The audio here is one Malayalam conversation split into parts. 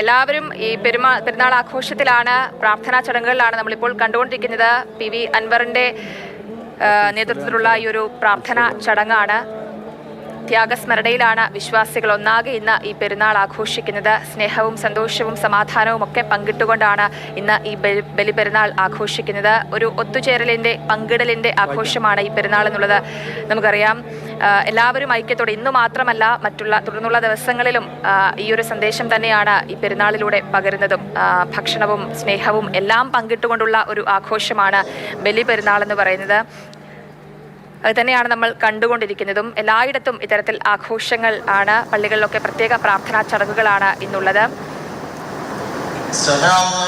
എല്ലാവരും ഈ പെരുമാ പെരുന്നാൾ ആഘോഷത്തിലാണ് പ്രാർത്ഥനാ ചടങ്ങുകളിലാണ് നമ്മളിപ്പോൾ കണ്ടുകൊണ്ടിരിക്കുന്നത്. പി വി അൻവറിന്റെ നേതൃത്വത്തിലുള്ള ഈ ഒരു പ്രാർത്ഥനാ ചടങ്ങാണ്. ത്യാഗസ്മരണയിലാണ് വിശ്വാസികൾ ഒന്നാകെ ഇന്ന് ഈ പെരുന്നാൾ ആഘോഷിക്കുന്നത്. സ്നേഹവും സന്തോഷവും സമാധാനവും ഒക്കെ പങ്കിട്ടുകൊണ്ടാണ് ഇന്ന് ഈ ബലി ബലി പെരുന്നാൾ ആഘോഷിക്കുന്നത്. ഒരു ഒത്തുചേരലിന്റെ പങ്കിടലിന്റെ ആഘോഷമാണ് ഈ പെരുന്നാൾ എന്നുള്ളത് നമുക്കറിയാം. എല്ലാവരും ഐക്യത്തോടെ ഇന്ന് മാത്രമല്ല മറ്റുള്ള തുടർന്നുള്ള ദിവസങ്ങളിലും ഈ ഒരു സന്ദേശം തന്നെയാണ് ഈ പെരുന്നാളിലൂടെ പകരുന്നതും. ഭക്ഷണവും സ്നേഹവും എല്ലാം പങ്കിട്ടുകൊണ്ടുള്ള ഒരു ആഘോഷമാണ് ബലി പെരുന്നാൾ എന്ന് പറയുന്നത്. തന്നെയാണ് നമ്മൾ കണ്ടുകൊണ്ടിരിക്കുന്നതും. എല്ലായിടത്തും ഇത്തരത്തിൽ ആഘോഷങ്ങൾ ആണ്. പള്ളികളിലൊക്കെ പ്രത്യേക പ്രാർത്ഥനാ ചടങ്ങുകളാണ് ഇന്നുള്ളത്. അല്ലാഹു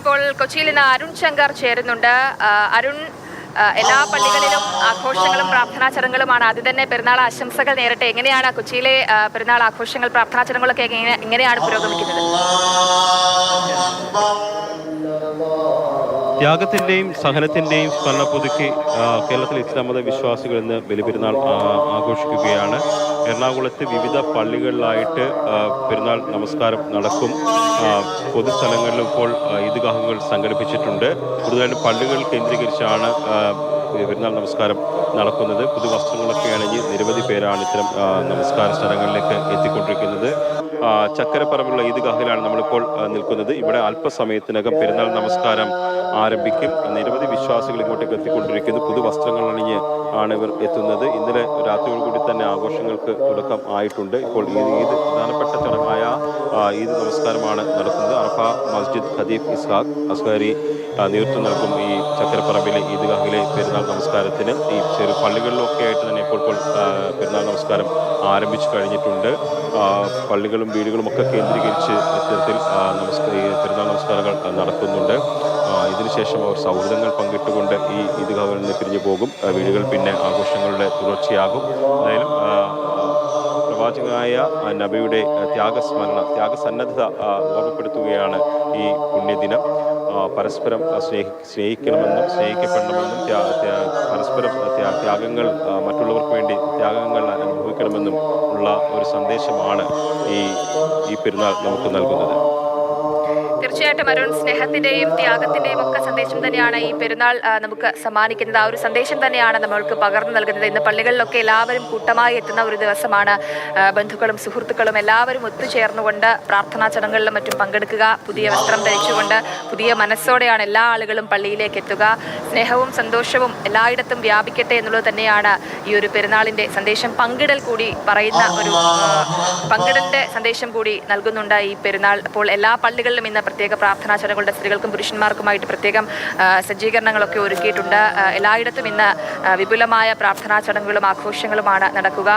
ഇപ്പോൾ കൊച്ചിയിൽ നിന്ന് അരുൺ ശങ്കർ ചേരുന്നുണ്ട്. അരുൺ എല്ലാ പള്ളികളിലും ആഘോഷങ്ങളും പ്രാർത്ഥനാ ചടങ്ങുകളുമാണ്. ആദ്യം തന്നെ പെരുന്നാൾ ആശംസകൾ നേരട്ടെ. എങ്ങനെയാണ് കൊച്ചിയിലെ പെരുന്നാൾ ആഘോഷങ്ങൾ പ്രാർത്ഥനാ ചടങ്ങുകളൊക്കെ എങ്ങനെയാണ് പുരോഗമിക്കുന്നത്? ത്യാഗത്തിന്റെയും സഹനത്തിന്റെയും സ്മരണ പുതുക്കി കേരളത്തിലെ ഇസ്ലാം മത വിശ്വാസികൾ ഇന്ന് ബലിപെരുന്നാൾ ആഘോഷിക്കുകയാണ്. എറണാകുളത്ത് വിവിധ പള്ളികളിലായിട്ട് പെരുന്നാൾ നമസ്കാരം നടക്കും. പൊതുസ്ഥലങ്ങളിലും ഇപ്പോൾ ഈദ്ഗാഹങ്ങൾ സംഘടിപ്പിച്ചിട്ടുണ്ട്. കൂടുതലായിട്ടും പള്ളികൾ കേന്ദ്രീകരിച്ചാണ് പെരുന്നാൾ നമസ്കാരം നടക്കുന്നത്. പുതുവസ്ത്രങ്ങളൊക്കെ അണിഞ്ഞ് നിരവധി പേരാണ് ഇത്തരം നമസ്കാര സ്ഥലങ്ങളിലേക്ക് എത്തിക്കൊണ്ടിരിക്കുന്നത്. ചക്കരപ്പറമ്പുള്ള ഈദ്ഗാഹിലാണ് നമ്മളിപ്പോൾ നിൽക്കുന്നത്. ഇവിടെ അല്പസമയത്തിനകം പെരുന്നാൾ നമസ്കാരം ആരംഭിക്കും. നിരവധി വിശ്വാസികൾ ഇങ്ങോട്ടേക്ക് എത്തിക്കൊണ്ടിരിക്കുന്നു. പുതുവസ്ത്രങ്ങൾ അണിഞ്ഞ് ആണ് ഇവർ എത്തുന്നത്. ഇന്നലെ രാത്രിയോടുകൂടി തന്നെ ആഘോഷങ്ങൾക്ക് തുടക്കം ആയിട്ടുണ്ട്. ഇപ്പോൾ ഈദ് പ്രധാനപ്പെട്ട ചടങ്ങായ ഈദ് നമസ്കാരമാണ് നടക്കുന്നത് അറഫ മസ്ജിദ് ഖദീഫ് ഇസ്ഹാഖ് അസ്കാരി ആ, നേതൃത്വം നൽകും ഈ ചക്കരപ്പറമ്പിലെ ഈദ്ഗാഹിലെ പെരുന്നാൾ നമസ്കാരത്തിന്. ഈ ചെറു പള്ളികളിലൊക്കെ ആയിട്ട് തന്നെ ഇപ്പോൾ ഇപ്പോൾ പെരുന്നാൾ നമസ്കാരം ആരംഭിച്ചു കഴിഞ്ഞിട്ടുണ്ട്. പള്ളികളും വീടുകളും ഒക്കെ കേന്ദ്രീകരിച്ച് ഇത്തരത്തിൽ നമസ്കാര പെരുന്നാൾ നമസ്കാരങ്ങൾ നടക്കുന്നുണ്ട് ആ, ഇതിനുശേഷം അവർ സൗഹൃദങ്ങൾ പങ്കിട്ടുകൊണ്ട് ഈ ഈദ്ഗാഹുകളിൽ നിന്ന് പിരിഞ്ഞു പോകും. വീടുകൾ പിന്നെ ആഘോഷങ്ങളുടെ തുടർച്ചയാകും. എന്തായാലും പ്രവാചകനായ നബിയുടെ ത്യാഗസ്മരണ ത്യാഗസന്നദ്ധത ഓർമ്മപ്പെടുത്തുകയാണ് ഈ പുണ്യദിനം. പരസ്പരം സ്നേഹി സ്നേഹിക്കണമെന്നും സ്നേഹിക്കപ്പെടണമെന്നും പരസ്പരം ത്യാഗങ്ങൾ മറ്റുള്ളവർക്ക് വേണ്ടി ത്യാഗങ്ങൾ അനുഭവിക്കണമെന്നും ഉള്ള ഒരു സന്ദേശമാണ് ഈ ഈ പെരുന്നാൾ നമുക്ക് നൽകുന്നത്. തീർച്ചയായിട്ടും അരുൺ സ്നേഹത്തിന്റെയും ത്യാഗത്തിന്റെയും ഒക്കെ സന്ദേശം തന്നെയാണ് ഈ പെരുന്നാൾ നമുക്ക് സമ്മാനിക്കുന്നത്. ആ ഒരു സന്ദേശം തന്നെയാണ് നമ്മൾക്ക് പകർന്നു നൽകുന്നത്. ഇന്ന് പള്ളികളിലൊക്കെ എല്ലാവരും കൂട്ടമായി എത്തുന്ന ഒരു ദിവസമാണ് ബന്ധുക്കളും സുഹൃത്തുക്കളും എല്ലാവരും ഒത്തുചേർന്നുകൊണ്ട് പ്രാർത്ഥനാ ചടങ്ങുകളിലും മറ്റും പങ്കെടുക്കുക പുതിയ വസ്ത്രം ധരിച്ചുകൊണ്ട് പുതിയ മനസ്സോടെയാണ് എല്ലാ ആളുകളും പള്ളിയിലേക്ക് എത്തുക. സ്നേഹവും സന്തോഷവും എല്ലായിടത്തും വ്യാപിക്കട്ടെ എന്നുള്ളത് തന്നെയാണ് ഈ ഒരു പെരുന്നാളിന്റെ സന്ദേശം. പങ്കിടൽ കൂടി പറയുന്ന ഒരു പങ്കിടലിന്റെ സന്ദേശം കൂടി നൽകുന്നുണ്ട് ഈ പെരുന്നാൾ. അപ്പോൾ എല്ലാ പള്ളികളിലും ഇന്ന് പ്രത്യേക പ്രാർത്ഥനാ ചടങ്ങുകളുടെ സ്ത്രീകൾക്കും പുരുഷന്മാർക്കുമായിട്ട് പ്രത്യേകം സജ്ജീകരണങ്ങളൊക്കെ ഒരുക്കിയിട്ടുണ്ട്. എല്ലായിടത്തും ഇന്ന് വിപുലമായ പ്രാർത്ഥനാ ചടങ്ങുകളും ആഘോഷങ്ങളുമാണ് നടക്കുക.